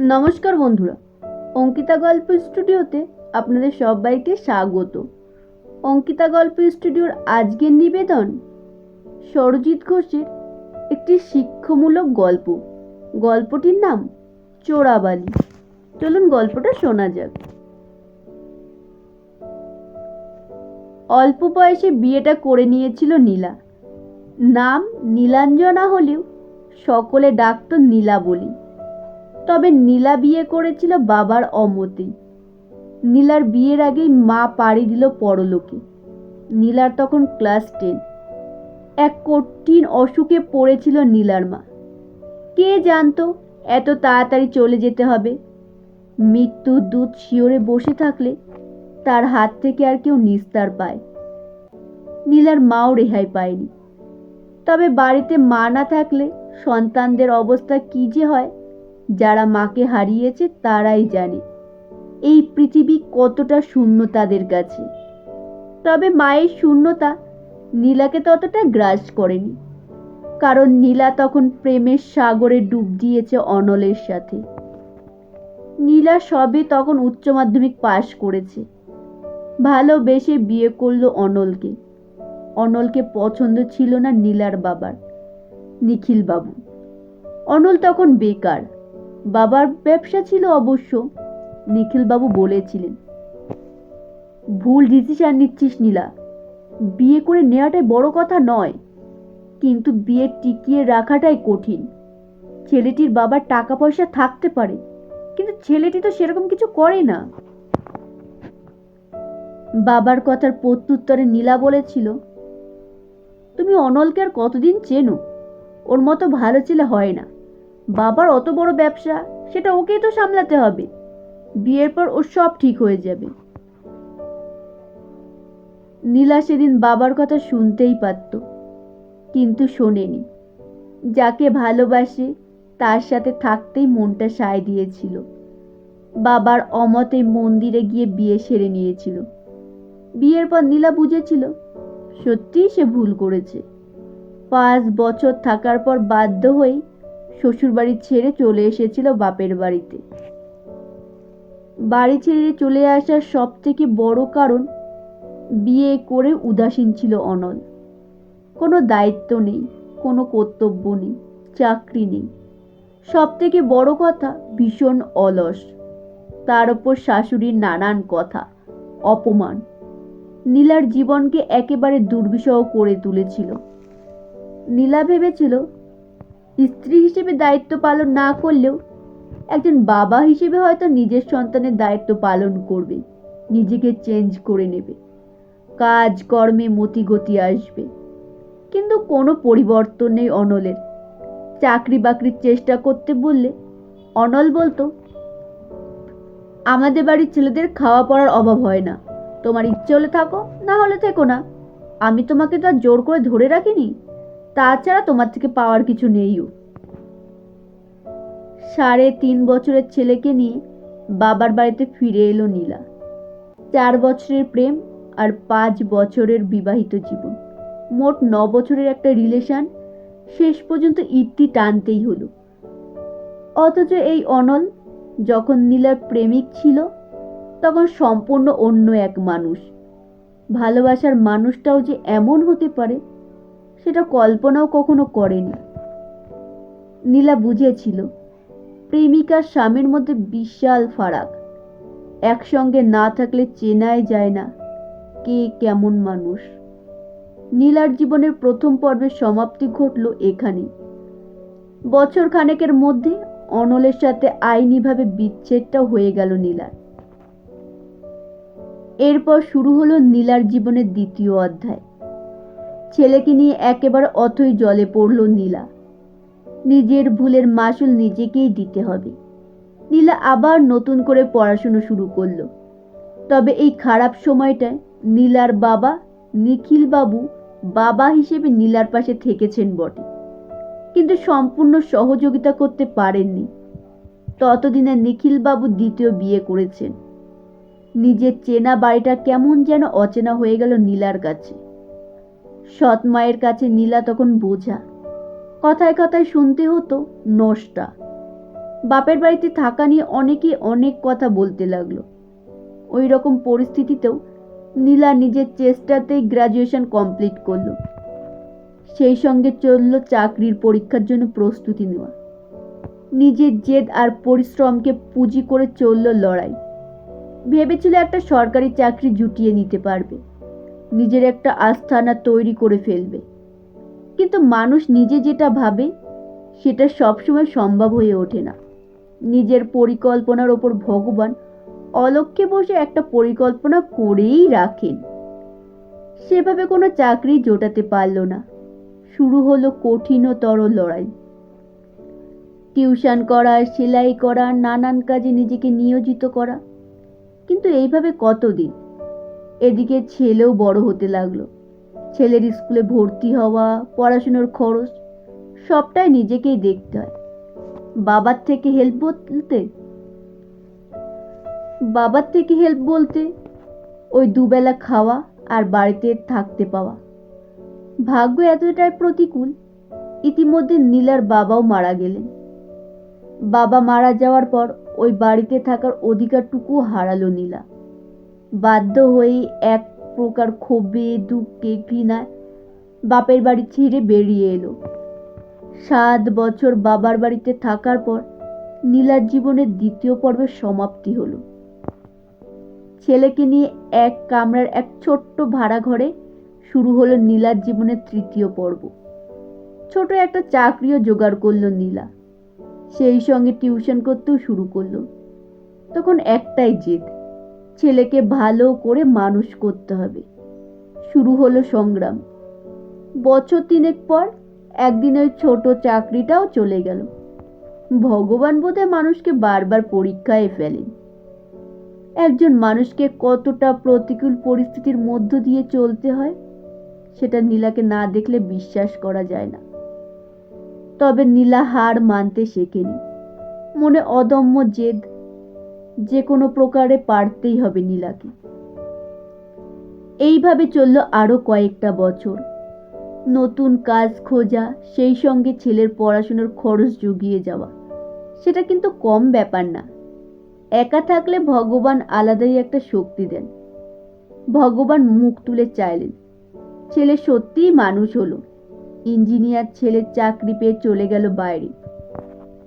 নমস্কার বন্ধুরা। অঙ্কিতা গল্প স্টুডিওতে আপনাদের সবাইকে স্বাগত। অঙ্কিতা গল্প স্টুডিওর আজকের নিবেদন সরজিৎ ঘোষের একটি শিক্ষামূলক গল্প। গল্পটির নাম চোরাবালি। চলুন গল্পটা শোনা যাক। অল্প বয়সে বিয়েটা করে নিয়েছিল নীলা। নাম নীলাঞ্জনা হলেও সকলে ডাকত নীলা বলি। তবে নীলা বিয়ে করেছিল বাবার অমতে। নীলার বিয়ের আগেই মা পাড়ি দিল পরলোকে। নীলার তখন ক্লাস টেন। এক কঠিন অসুখে পড়েছিল নীলার মা। কে জানতো, এত তাড়াতাড়ি চলে যেতে হবে। মৃত্যুর দুধ শিওরে বসে থাকলে তার হাত থেকে আর কেউ নিস্তার পায়। নীলার মাও রেহাই পায়নি। তবে বাড়িতে মা না থাকলে সন্তানদের অবস্থা কী যে হয় যারা মাকে হারিয়েছে তারাই জানে। এই পৃথিবী কতটা শূন্য তাদের কাছে। তবে মায়ের শূন্যতা নীলাকে ততটা গ্রাস করেনি। কারণ নীলা তখন প্রেমের সাগরে ডুব দিয়েছে অনলের সাথে। নীলা সবে তখন উচ্চ মাধ্যমিক পাশ করেছে। ভালোবেসে বিয়ে করল অনলকে। অনলকে পছন্দ ছিল না নীলার বাবার নিখিল বাবু অনল তখন বেকার। বাবার ব্যবসা ছিল অবশ্য, নিখিলবাবু বলেছিলেন। ভুল ডিসিশন নিচ্ছিস নীলা। বিয়ে করে নেওয়াটাই বড় কথা নয়, কিন্তু বিয়ে টিকিয়ে রাখাটাই কঠিন। ছেলেটির বাবার টাকা পয়সা থাকতে পারে, কিন্তু ছেলেটি তো সেরকম কিছু করে না। বাবার কথার প্রত্যুত্তরে নীলা বলেছিল, তুমি অনলকে আর কতদিন চেনো? ওর মতো ভালো ছেলে হয় না। বাবার অত বড় ব্যবসা, সেটা ওকেই তো সামলাতে হবে। বিয়ের পর ওর সব ঠিক হয়ে যাবে। নীলা সেদিন বাবার কথা শুনতেই পারত, কিন্তু শোনেনি। যাকে ভালোবাসে, তার সাথে থাকতেই মনটা সায় দিয়েছিল। বাবার অমতে মন্দিরে গিয়ে বিয়ে সেরে নিয়েছিল। বিয়ের পর নীলা বুঝেছিল, সত্যিই সে ভুল করেছে। পাঁচ বছর থাকার পর বাধ্য হয়েই শ্বশুরবাড়ি ছেড়ে চলে এসেছিল বাপের বাড়িতে। বাড়ি ছেড়ে চলে আসার সব থেকে বড় কারণ, বিয়ে করে উদাসীন ছিল অনল। কোনো দায়িত্ব নেই, কোনো কর্তব্য নেই, চাকরি নেই। সব থেকে বড় কথা, ভীষণ অলস। তার ওপর শাশুড়ির নানান কথা, অপমান। নীলার জীবনকে একেবারে দুর্বিষহ করে তুলেছিল। নীলা ভেবেছিল স্ত্রী হিসেবে দায়িত্ব পালন না করলেও একজন বাবা হিসেবে হয়তো নিজের সন্তানের দায়িত্ব পালন করবে, নিজেকে চেঞ্জ করে নেবে কাজ কর্মে মতিগতি আসবে। কিন্তু কোনো পরিবর্তন নেই অনলের। চাকরি বাকরির চেষ্টা করতে বললে অনল বলতো, আমাদের বাড়ির ছেলেদের খাওয়া পড়ার অভাব হয় না। তোমার ইচ্ছে হলে থাকো, না হলে থেকো না। আমি তোমাকে তো আর জোর করে ধরে রাখিনি। তাছাড়া তোমার থেকে পাওয়ার কিছু নেইও। সাড়ে তিন বছরের ছেলেকে নিয়ে বাবার বাড়িতে ফিরে এলো নীলা। চার বছরের প্রেম আর পাঁচ বছরের বিবাহিত জীবন। মোট ন বছরের একটা রিলেশন শেষ পর্যন্ত ইতি টানতেই হলো। অথচ এই অনল যখন নীলার প্রেমিক ছিল, তখন সম্পূর্ণ অন্য এক মানুষ। ভালোবাসার মানুষটাও যে এমন হতে পারে সেটা কল্পনাও কখনো করেনি। নীলা বুঝেছিল, প্রেমিকার স্বামীর মধ্যে বিশাল ফারাক। একসঙ্গে না থাকলে চেনাই যায় না কে কেমন মানুষ। নীলার জীবনের প্রথম পর্বের সমাপ্তি ঘটল এখানে। বছর খানেকের মধ্যে অনলের সাথে আইনিভাবে বিচ্ছেদটা হয়ে গেল নীলার। এরপর শুরু হলো নীলার জীবনের দ্বিতীয় অধ্যায়। ছেলেকে নিয়ে একেবারে অথই জলে পড়ল নীলা। নিজের ভুলের মাসুল নিজেকেই দিতে হবে। নীলা আবার নতুন করে পড়াশুনো শুরু করল। তবে এই খারাপ সময়টায় নীলার বাবা নিখিল বাবু হিসেবে নীলার পাশে থেকেছেন বটে। কিন্তু সম্পূর্ণ সহযোগিতা করতে পারেননি। ততদিনে নিখিল বাবু দ্বিতীয় বিয়ে করেছেন। নিজের চেনা বাড়িটা কেমন যেন অচেনা হয়ে গেল নীলার কাছে। সৎ মায়ের কাছে নীলা তখন বোঝা। কথায় কথায় শুনতে হতো নষ্টা। বাপের বাড়িতে থাকা নিয়ে অনেকেই অনেক কথা বলতে লাগল। ওই রকম পরিস্থিতিতেও নীলা নিজের চেষ্টাতেই গ্র্যাজুয়েশন কমপ্লিট করল। সেই সঙ্গে চলল চাকরির পরীক্ষার জন্য প্রস্তুতি নেওয়া। নিজের জেদ আর পরিশ্রমকে পুঁজি করে চলল লড়াই। ভেবেছিল একটা সরকারি চাকরি জুটিয়ে নিতে পারবে। নিজের একটা আস্থানা তৈরি করে ফেলবে। কিন্তু মানুষ নিজে যেটা ভাবে, সেটা সবসময় সম্ভব হয়ে ওঠে না। নিজের পরিকল্পনার ওপর ভগবান অলক্ষ্যে বসে একটা পরিকল্পনা করেই রাখেন। সেভাবে কোনো চাকরি জোটাতে পারল না। শুরু হলো কঠিনতর লড়াই। টিউশন করা, সেলাই করা, নানান কাজে নিজেকে নিয়োজিত করা। কিন্তু এইভাবে কতদিন? এদিকে ছেলেও বড় হতে লাগল। ছেলের স্কুলে ভর্তি হওয়া, পড়াশুনোর খরচ, সবটাই নিজেকেই দেখতে হয়। বাবার থেকে হেল্প বলতে? বাবার থেকে হেল্প বলতে? ওই দুবেলা খাওয়া আর বাড়িতে থাকতে পাওয়া। ভাগ্য এতটাই প্রতিকূল, ইতিমধ্যে নীলার বাবাও মারা গেলেন। বাবা মারা যাওয়ার পর ওই বাড়িতে থাকার অধিকারটুকু হারালো নীলা। বাধ্য হয়ে এক প্রকার ক্ষোভে, দুঃখে, ঘৃণায় বাপের বাড়ি ছেড়ে বেরিয়ে এলো। সাত বছর বাবার বাড়িতে থাকার পর নীলার জীবনের দ্বিতীয় পর্বের সমাপ্তি হলো। ছেলেকে নিয়ে এক কামরার এক ছোট্ট ভাড়া ঘরে শুরু হলো নীলার জীবনের তৃতীয় পর্ব। ছোট একটা চাকরিও জোগাড় করল নীলা। সেই সঙ্গে টিউশন করতেও শুরু করল। তখন একটাই জেদ ছেলেকে ভালো করে মানুষ করতে হবে। শুরু হলো সংগ্রাম। বছর তিনেক পর একদিন ওই ছোট চাকরিটাও চলে গেল। ভগবান বোধহয় মানুষকে বারবার পরীক্ষায় ফেলেন। একজন মানুষকে কতটা প্রতিকূল পরিস্থিতির মধ্য দিয়ে চলতে হয়, সেটা নীলাকে না দেখলে বিশ্বাস করা যায় না। তবে নীলা হার মানতে শেখেনি। মনে অদম্য জেদ যে কোনো প্রকারে পারতেই হবে নীলাকে। এইভাবে চলল আরও কয়েকটা বছর। নতুন কাজ খোঁজা, সেই সঙ্গে ছেলের পড়াশোনার খরচ জুগিয়ে যাওয়া। সেটা কিন্তু কম ব্যাপার না। একা থাকলে ভগবান আলাদাই একটা শক্তি দেন। ভগবান মুখ তুলে চাইলেন। ছেলে সত্যিই মানুষ হলো। ইঞ্জিনিয়ার ছেলের চাকরি পেয়ে চলে গেল বাইরে।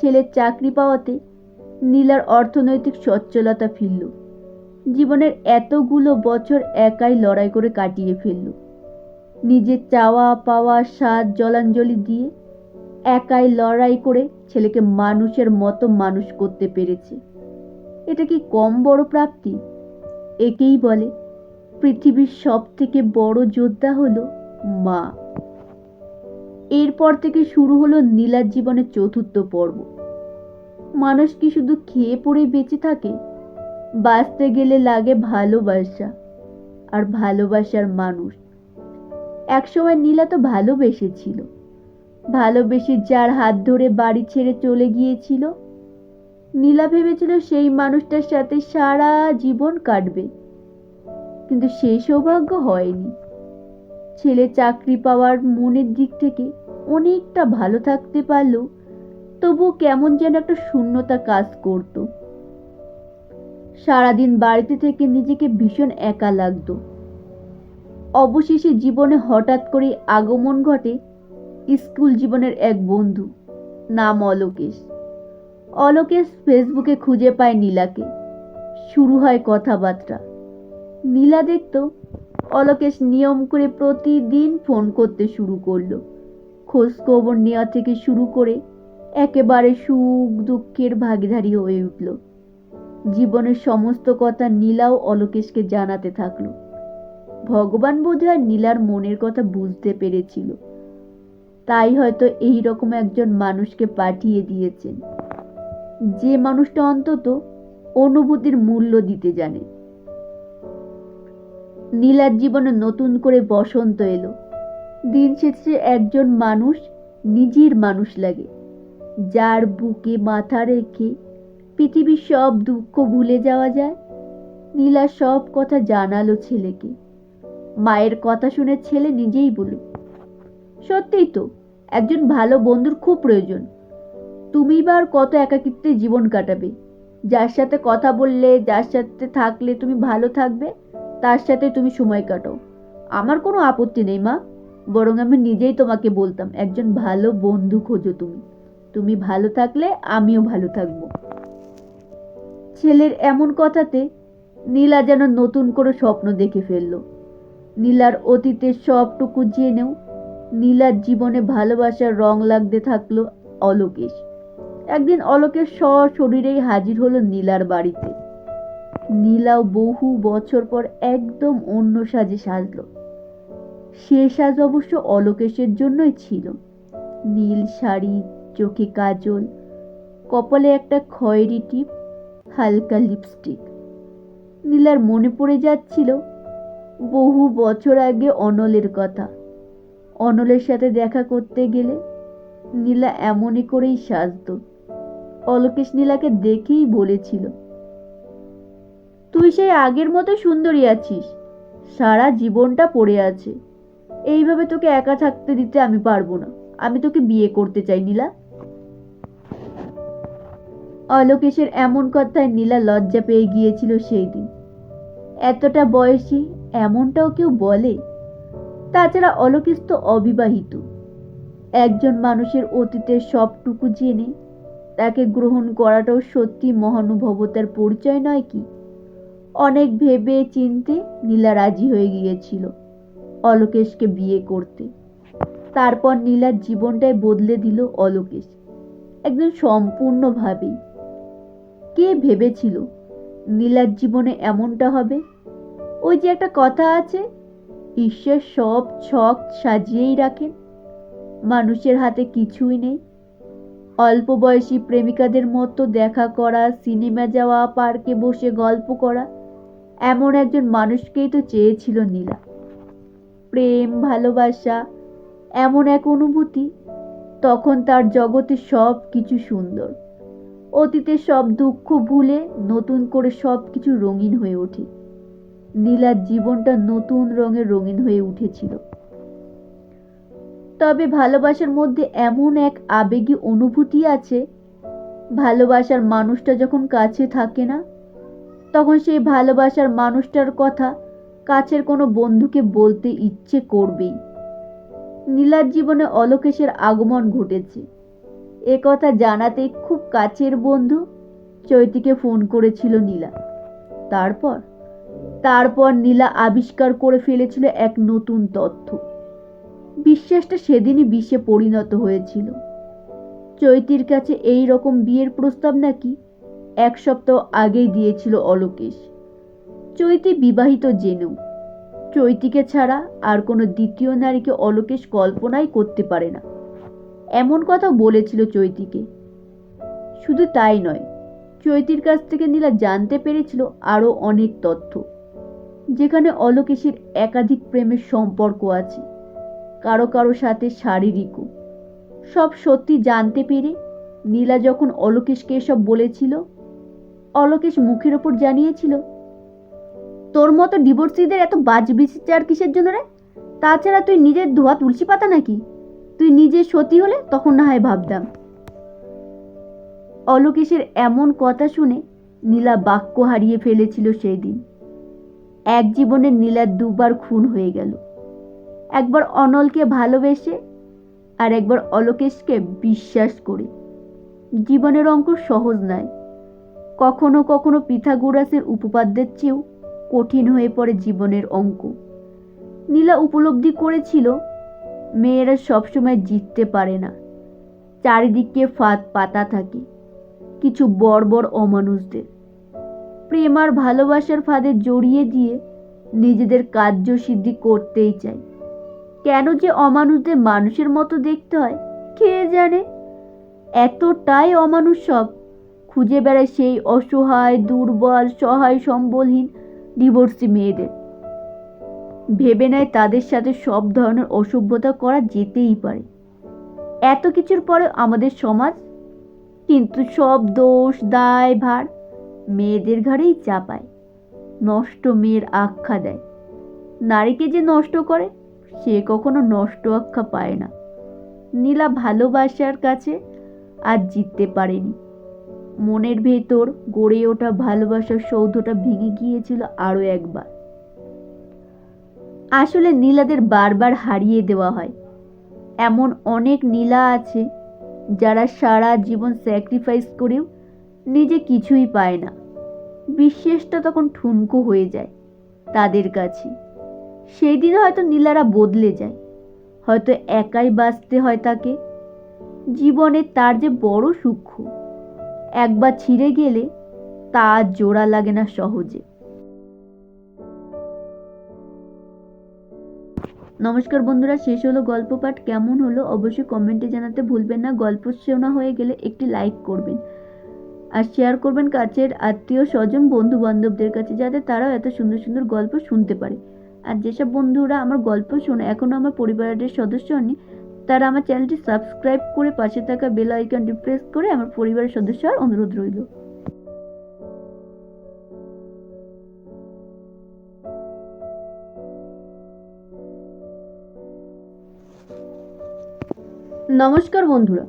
ছেলের চাকরি পাওয়াতে নীলার অর্থনৈতিক সচ্ছলতা ফিরল। জীবনের এতগুলো বছর একাই লড়াই করে কাটিয়ে ফেলল। নিজের চাওয়া, পাওয়া, স্বাদ, জলাঞ্জলি দিয়ে একাই লড়াই করে ছেলেকে মানুষের মতো মানুষ করতে পেরেছে। এটা কি কম বড় প্রাপ্তি? একেই বলে, পৃথিবীর সব থেকে বড় যোদ্ধা হলো মা। এরপর থেকে শুরু হলো নীলার জীবনের চতুর্থ পর্ব। মানুষ কি শুধু খেয়ে পড়ে বেঁচে থাকে? বাঁচতে গেলে লাগে ভালোবাসা, আর ভালোবাসার মানুষ। একসময় নীলা তো ভালোবেসেছিল। ভালোবেসে যার হাত ধরে বাড়ি ছেড়ে চলে গিয়েছিল। নীলা ভেবেছিল সেই মানুষটার সাথে সারা জীবন কাটবে। কিন্তু সে সৌভাগ্য হয়নি। ছেলে চাকরি পাওয়ার মনের দিক থেকে অনেকটা ভালো থাকতে পারলেও তবু কেমন যেন একটা শূন্যতা কাজ করত। সারাদিন বাড়িতে থেকে নিজেকে ভীষণ একা লাগতো। অবশেষে জীবনে হঠাৎ করে আগমন ঘটে স্কুল জীবনের এক বন্ধু, নাম অলোকেশ। অলোকেশ ফেসবুকে খুঁজে পায় নীলাকে। শুরু হয় কথাবার্তা। নীলা দেখত অলোকেশ নিয়ম করে প্রতিদিন ফোন করতে শুরু করল। খোঁজ খবর নেওয়া থেকে শুরু করে একেবারে সুখ দুঃখের ভাগিদারি হয়ে উঠল। জীবনের সমস্ত কথা নীলাও অলোকেশকে জানাতে থাকল। ভগবান বোধহয় নীলার মনের কথা বুঝতে পেরেছিল। তাই হয়তো এই রকম একজন মানুষকে পাঠিয়ে দিয়েছেন। যে মানুষটা অন্তত অনুভূতির মূল্য দিতে জানে। নীলার জীবনে নতুন করে বসন্ত এলো। দিন শেষে একজন মানুষ নিজের মানুষ লাগে। যার বুকে মাথা রেখে পৃথিবীর সব দুঃখ ভুলে যাওয়া যায়, নীলা সব কথা জানালো ছেলেকে। মায়ের কথা শুনে ছেলে নিজেই বলল, সত্যিই তো, একজন ভালো বন্ধুর খুব প্রয়োজন। তুমি বা আর কত একাকিত্বে জীবন কাটাবে? যার সাথে কথা বললে, যার সাথে থাকলে তুমি ভালো থাকবে, তার সাথে তুমি সময় কাটাও। আমার কোনো আপত্তি নেই মা, বরং আমি নিজেই তোমাকে বলতাম, একজন ভালো বন্ধু খোঁজো তুমি। তুমি ভালো থাকলে আমিও ভালো থাকব। ছেলের এমন কথাতে নীলা যেন নতুন করে স্বপ্ন দেখে ফেলল। নীলার অতীতের সবটুকু জেনেও নীলার জীবনে ভালোবাসার রং লাগতে থাকল অলোকেশ। একদিন অলোকেশ সশরীরেই হাজির হলো নীলার বাড়িতে। নীলাও বহু বছর পর একদম অন্য সাজে সাজলো। সে সাজ অবশ্য অলোকেশের জন্যই ছিল। নীল শাড়ি চোখে কাজল, কপালে একটা খয়েরি টিপ, হালকা লিপস্টিক। নীলার মনে পড়ে যাচ্ছিল, বহু বছর আগে অনলের কথা। অনলের সাথে দেখা করতে গেলে নীলা এমনই করেই সাজত। অলোকেশ নীলাকে দেখেই বলেছিল, তুই সেই আগের মতো সুন্দরী আছিস, সারা জীবনটা পড়ে আছে। এইভাবে তোকে একা থাকতে দিতে আমি পারব না। আমি তোকে বিয়ে করতে চাই, নীলা। অলোকেশের এমন কথায় নীলা লজ্জা পেয়ে গিয়েছিল সেই দিন এতটা বয়সী এমনটাও কেউ বলে? তাছাড়া অলোকেশ তো অবিবাহিত। একজন মানুষের অতীতের সবটুকু জেনে তাকে গ্রহণ করাটাও সত্যি মহানুভবতার পরিচয় নয় কি? অনেক ভেবে চিনতে নীলা রাজি হয়ে গিয়েছিল অলোকেশকে বিয়ে করতে। তারপর নীলার জীবনটাই বদলে দিল অলোকেশ একদম সম্পূর্ণভাবেই। কে ভেবেছিল নীলার জীবনে এমনটা হবে? ওই যে একটা কথা আছে, ঈশ্বর সব ছক সাজিয়েই রাখেন। মানুষের হাতে কিছুই নেই। অল্প বয়সী প্রেমিকাদের মতো দেখা করা, সিনেমা যাওয়া, পার্কে বসে গল্প করা, এমন একজন মানুষকেই তো চেয়েছিল নীলা। প্রেম, ভালোবাসা, এমন এক অনুভূতি, তখন তার জগতে সব কিছু সুন্দর। অতীতের সব দুঃখ ভুলে নতুন করে সব কিছু রঙিন হয়ে ওঠে। নীলার জীবনটা নতুন রঙে রঙিন হয়ে উঠেছিল। তবে ভালোবাসার মধ্যে এমন এক আবেগী অনুভূতি আছে, ভালোবাসার মানুষটা যখন কাছে থাকে না, তখন সেই ভালোবাসার মানুষটার কথা কাছের কোনো বন্ধুকে বলতে ইচ্ছে করবেই। নীলার জীবনে অলোকেশের আগমন ঘটেছে। এ কথা জানাতে খুব কাছের বন্ধু চৈতিকে ফোন করেছিল নীলা। তারপর? তারপর নীলা আবিষ্কার করে ফেলেছিল এক নতুন তথ্য। বিশ্বাসটা সেদিনই বিষে পরিণত হয়েছিল। চৈতির কাছে এই রকম বিয়ের প্রস্তাব নাকি এক সপ্তাহ আগেই দিয়েছিল অলোকেশ। চৈতি বিবাহিত জেনেও। চৈতিকে ছাড়া আর কোনো দ্বিতীয় নারীকে অলোকেশ কল্পনাই করতে পারে না। এমন কথা বলেছিল চৈতিকে। শুধু তাই নয়, চৈতির কাছ থেকে নীলা জানতে পেরেছিল আরও অনেক তথ্য, যেখানে অলোকেশের একাধিক প্রেমের সম্পর্ক আছে, কারও কারও সাথে শারীরিকও। সব সত্যি জানতে পেরে নীলা যখন অলোকেশকে এসব বলেছিল, অলোকেশ মুখের ওপর জানিয়েছিল, তোর মতো ডিভোর্সিদের এত বাজ বিচার কিসের জন্য রে? তাছাড়া তুই নিজের ধোয়া তুলসী পাতা নাকি? তুই নিজে সতী হলে তখন না হয় ভাবতাম। অলোকেশের এমন কথা শুনে নীলা বাক্য হারিয়ে ফেলেছিল সেই দিন এক জীবনে নীলার দুবার খুন হয়ে গেল। একবার অনলকে ভালোবেসে আর একবার অলোকেশকে বিশ্বাস করে। জীবনের অঙ্ক সহজ নয়। কখনো কখনো পিথাগোরাসের উপপাদ্যের চেয়েও কঠিন হয়ে পড়ে জীবনের অঙ্ক। নীলা উপলব্ধি করেছিল মেয়েরা সবসময় জিততে পারে না। চারিদিকে ফাঁদ পাতা থাকে। কিছু বর্বর অমানুষদের। প্রেম আর ভালোবাসার ফাঁদে জড়িয়ে দিয়ে নিজেদের কার্য সিদ্ধি করতেই চায়। কেন যে অমানুষদের মানুষের মতো দেখতে হয়, কে জানে? এতটাই অমানুষ সব। খুঁজে বেড়ায় সেই অসহায়, দুর্বল, সহায়, সম্বলহীন ডিভোর্সি মেয়েদের। ভেবে নেয় তাদের সাথে সব ধরনের অসভ্যতা করা যেতেই পারে। এত কিছুর পরে আমাদের সমাজ কিন্তু সব দোষ, দায়, ভার মেয়েদের ঘাড়েই চাপায়, নষ্ট মেয়ের আখ্যা দেয়। নারীকে যে নষ্ট করে, সে কখনো নষ্ট আখ্যা পায় না। নীলা ভালোবাসার কাছে আর জিততে পারেনি। মনের ভেতর গড়ে ওঠা ভালোবাসার সৌধটা ভেঙে গিয়েছিল আরও একবার। আসলে নীলাদের বারবার হারিয়ে দেওয়া হয়। এমন অনেক নীলা আছে, যারা সারা জীবন স্যাক্রিফাইস করেও নিজে কিছুই পায় না। বিশ্বাসটা তখন ঠুনকো হয়ে যায় তাদের কাছে। সেই দিন হয়তো নীলারা বদলে যায়, হয়তো একাই বাঁচতে হয় তাকে। জীবনে তার যে বড় সূক্ষ্ম একবার ছিঁড়ে গেলে তা জোড়া লাগে না সহজে। নমস্কার বন্ধুরা, শেষ হলো গল্প পাঠ। কেমন হলো অবশ্যই কমেন্টে জানাতে ভুলবেন না। গল্প শোনা হয়ে গেলে একটি লাইক করবেন আর শেয়ার করবেন কাছের আত্মীয় স্বজন বন্ধু বান্ধবদের কাছে, যাতে তারাও এত সুন্দর সুন্দর গল্প শুনতে পারে। আর যেসব বন্ধুরা আমার গল্প শোনে এখনও আমার পরিবারের সদস্য হননি, তারা আমার চ্যানেলটি সাবস্ক্রাইব করে পাশে থাকা বেল আইকনটি প্রেস করে আমার পরিবারের সদস্য হওয়ার অনুরোধ রইল। নমস্কার বন্ধুরা,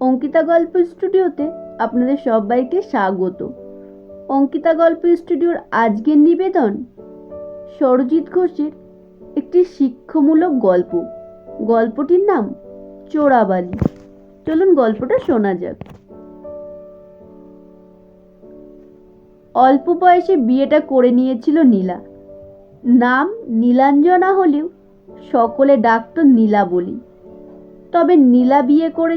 অঙ্কিতা গল্প স্টুডিওতে আপনাদের সবাইকে স্বাগত। অঙ্কিতা গল্প স্টুডিওর আজকের নিবেদন সরজিৎ ঘোষের একটি শিক্ষামূলক গল্প। গল্পটির নাম চোরাবালি। চলুন গল্পটা শোনা যাক। অল্প বয়সে বিয়েটা করে নিয়েছিল নীলা। নাম নীলাঞ্জনা হলেও সকলে ডাকতো নীলা বলি। তবে নীলা বিয়ে করে